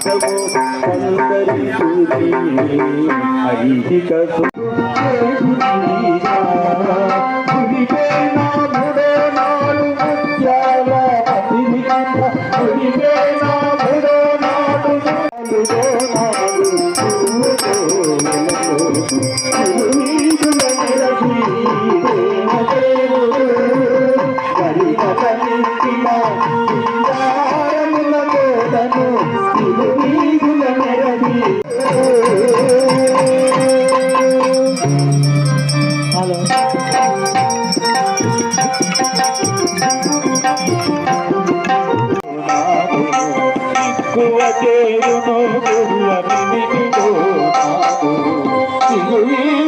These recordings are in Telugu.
వైకుంఠము కొందరి ఐహిక కువచేరును గురువనిమిదిలో నాడు సిగువీధుల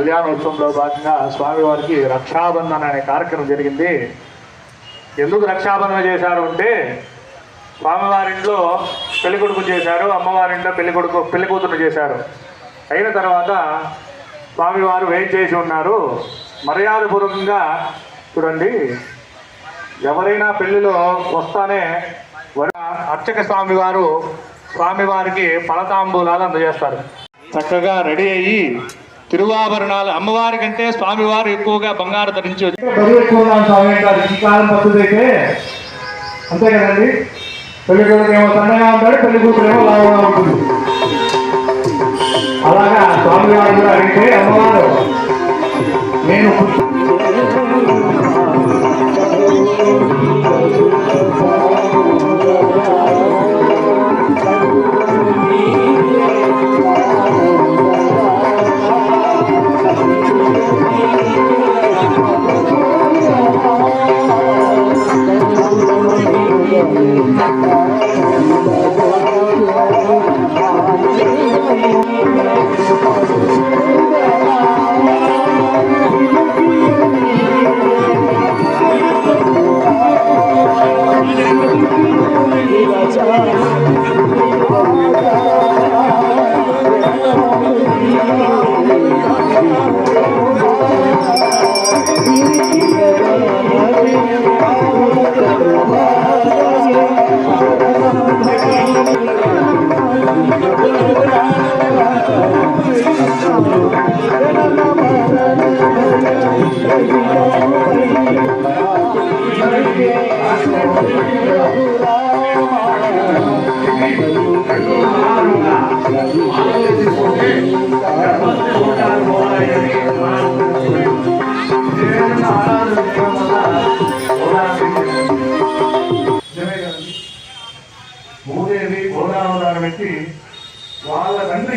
కళ్యాణోత్సవంలో భాగంగా స్వామివారికి రక్షాబంధన అనే కార్యక్రమం జరిగింది. ఎందుకు రక్షాబంధన చేశారు అంటే స్వామివారింట్లో పెళ్ళి కొడుకు చేశారు అమ్మవారింట్లో పెళ్ళి కొడుకు పెళ్ళి కూతురు చేశారు. అయిన తర్వాత స్వామివారు వేం చేసి ఉన్నారు? మర్యాదపూర్వకంగా చూడండి ఎవరైనా పెళ్ళిలో వస్తానే వర- అర్చక స్వామివారు స్వామివారికి ఫలతాంబూలాలు అందజేస్తారు. చక్కగా రెడీ అయ్యి తిరువాభరణాలు అమ్మవారి కంటే స్వామివారు ఎక్కువగా బంగారు ధరించి వచ్చి బరువు ఎక్కువ స్వామి అంటారు. ఈ కాలం పద్ధతి అయితే అంతే కదండి? పెళ్ళి కొడుకు ఏమో సన్నగా ఉంటాడు పెళ్ళి కూతురు ఏమో లావుగా ఉంటుంది. అలాగా స్వామివారు కూడా అడిగితే అమ్మవారు నేను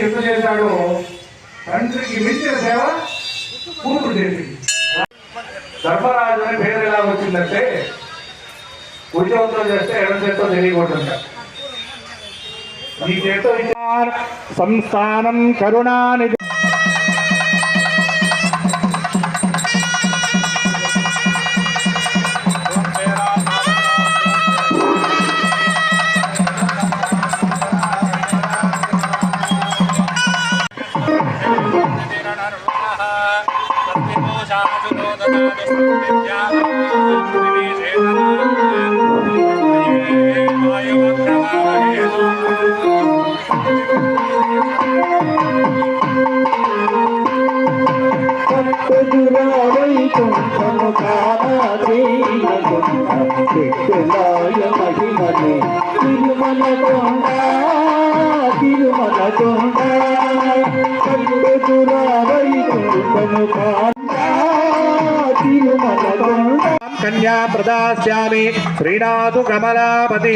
వాళ్ళ తండ్రి ఎంత చేశాడో తండ్రికి మించిన సేవ కూతురు చేసింది. ధర్మరాజు అని పేరు ఎలా వచ్చిందంటే ఉద్యోగంతో చేస్తే ఎడం చేత్తో తెలియకూడదంట. ఈ చేత సంస్థానం కరుణానిధి కన్యా ప్రదాస్యామి శ్రీనాథు కమలాపతి.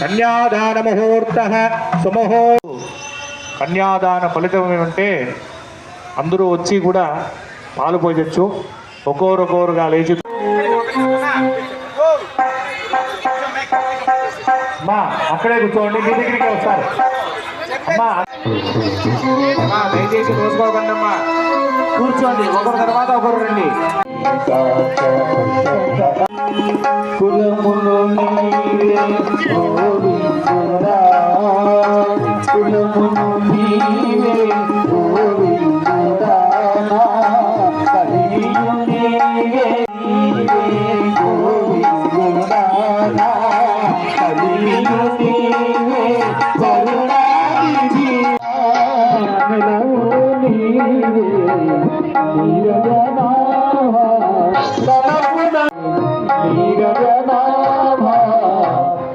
కన్యాదాన ముహూర్త సుమహో. కన్యాదాన ఫలితం ఏమంటే అందరూ వచ్చి కూడా పాలు పోయచ్చు. ఒక్కోరొక్కోరుగా లేచి. అమ్మా అక్కడే కూర్చోండి మీ దగ్గరికి వస్తారు. అమ్మా దయచేసి చూసుకోకండి అమ్మా కూర్చోండి ఒకరి తర్వాత ఒకరు రండి. కులములు కులమును నీవే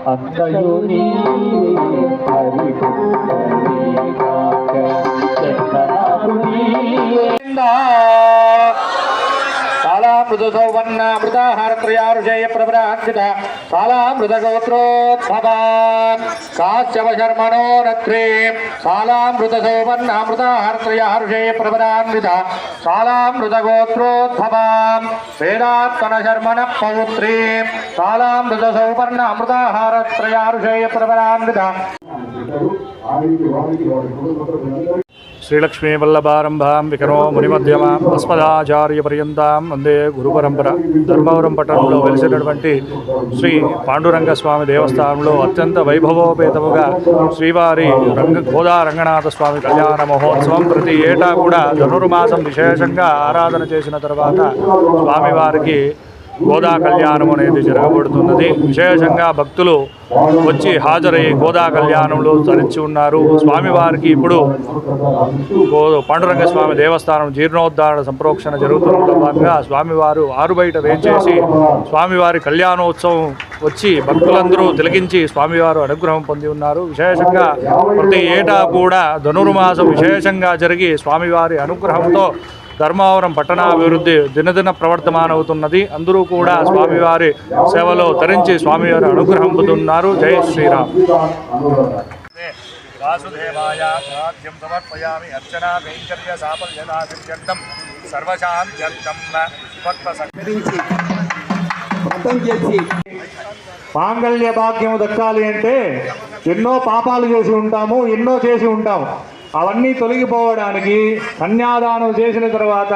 అంతయు హరిపుత్రీకాక చందనాకు నీవే సాలామృత సౌవర్ణ మృతాహారత్రయారుషేయ ప్రభరాక్షిత సాలామృత గోత్రోద్భవాన్ కాశ్యవ శర్మణో నత్రే సాలామృత సౌవర్ణ మృతాహారత్రయారుషేయ ప్రభరాన్విత సాలామృత గోత్రోద్భవాన్ వేదాత్మన శర్మణ పౌత్రీ సాలామృత సౌవర్ణ అమృతాహారత్రయారుషేయ ప్రభరాన్విత శ్రీలక్ష్మీ వల్లభారంభాం వికరో మునిమధ్యమాం అస్మదాచార్యపర్యంతాం వందే గురుపరంపర ధర్మవరం పట్టణంలో వెలిసినటువంటి శ్రీ పాండురంగ స్వామి దేవస్థానంలో అత్యంత వైభవోపేతముగా శ్రీవారి రంగ గోదా రంగనాథ స్వామి కళ్యాణ మహోత్సవం ప్రతి ఏటా కూడా ధనుర్మాసం విశేషంగా ఆరాధన చేసిన తర్వాత స్వామివారికి గోదా కళ్యాణం అనేది జరగబడుతున్నది. విశేషంగా భక్తులు వచ్చి హాజరై గోదా కళ్యాణంలో తరించి ఉన్నారు. స్వామివారికి ఇప్పుడు గో పాండురంగ స్వామి దేవస్థానం జీర్ణోద్ధారణ సంప్రోక్షణ జరుగుతున్న భాగంగా స్వామివారు ఆరు బయట వేంచేసి స్వామివారి కళ్యాణోత్సవం వచ్చి భక్తులందరూ తిలకించి స్వామివారు అనుగ్రహం పొంది ఉన్నారు. విశేషంగా ప్రతి ఏటా కూడా ధనుర్మాసం విశేషంగా జరిగి స్వామివారి అనుగ్రహంతో ధర్మవరం పట్టణాభివృద్ధి దినదిన ప్రవర్తమానవుతున్నది. అందరూ కూడా స్వామివారి సేవలో తరించి స్వామివారి అనుగ్రహం పొందుతున్నారు. జై శ్రీరామ్. వాసుదేవాయ సమర్పయామి. అర్చనా కైంకర్య సర్వశాంత్యర్థం చేసి మాంగళ్య భాగ్యం దక్కాలి అంటే ఎన్నో పాపాలు చేసి ఉంటాము ఎన్నో చేసి ఉంటాము అవన్నీ తొలగిపోవడానికి కన్యాదానం చేసిన తర్వాత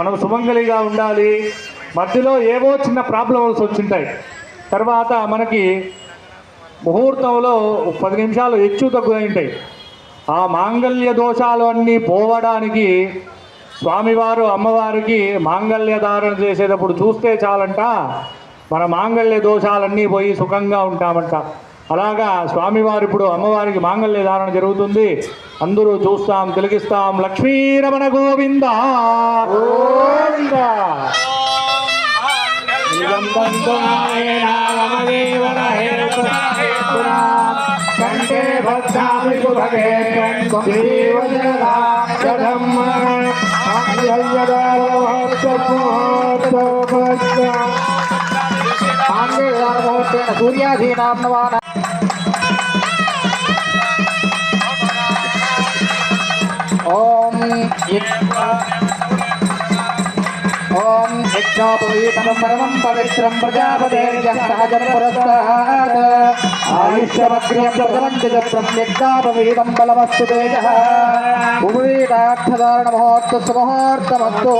మనం సుమంగలిగా ఉండాలి. మధ్యలో ఏవో చిన్న ప్రాబ్లమ్స్ వచ్చింటాయి. తర్వాత మనకి ముహూర్తంలో పది నిమిషాలు హెచ్చు తగ్గు ఉంటాయి ఆ మాంగళ్య దోషాలు అన్నీ పోవడానికి స్వామివారు అమ్మవారికి మాంగళ్య ధారణ చేసేటప్పుడు చూస్తే చాలంట మన మాంగళ్య దోషాలన్నీ పోయి సుఖంగా ఉంటామంట. అలాగా స్వామివారు ఇప్పుడు అమ్మవారికి మాంగళ్య ధారణ జరుగుతుంది. అందరూ చూస్తాం తిలకిస్తాం. లక్ష్మీరమణ గోవింద. సూర్యాధీనాత్మవాన ఓం ఓం యజ్ఞోపవీతనం పరమం పవిత్రం ప్రజాపతేర్యః సహజం పురస్తాత్ ఆయుష్యమగ్ర్యం ప్రజవంతి చక్రం యజ్ఞోపవీతం బలమస్తు తేజః. ఉపవీతార్థధారణ మహోర్త సుముహూర్తమస్తు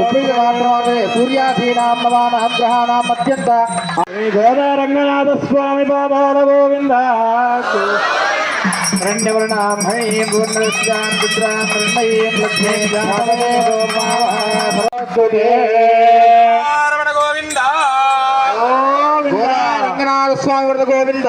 ఉపవీతమాత్రమాత్రే సూర్యాధీనాం నవానాం గ్రహాణాం అత్యంత. రంగనాథ స్వామి బాబాల గోవింద రణ్యవర్ణాం హైం పూర్ణవిశ్యాం పుత్రాం నిర్ణయీం లక్ష్మీ జాతకే గోపావహ రమణ గోవింద. రంగనాథ స్వామి వరద గోవింద.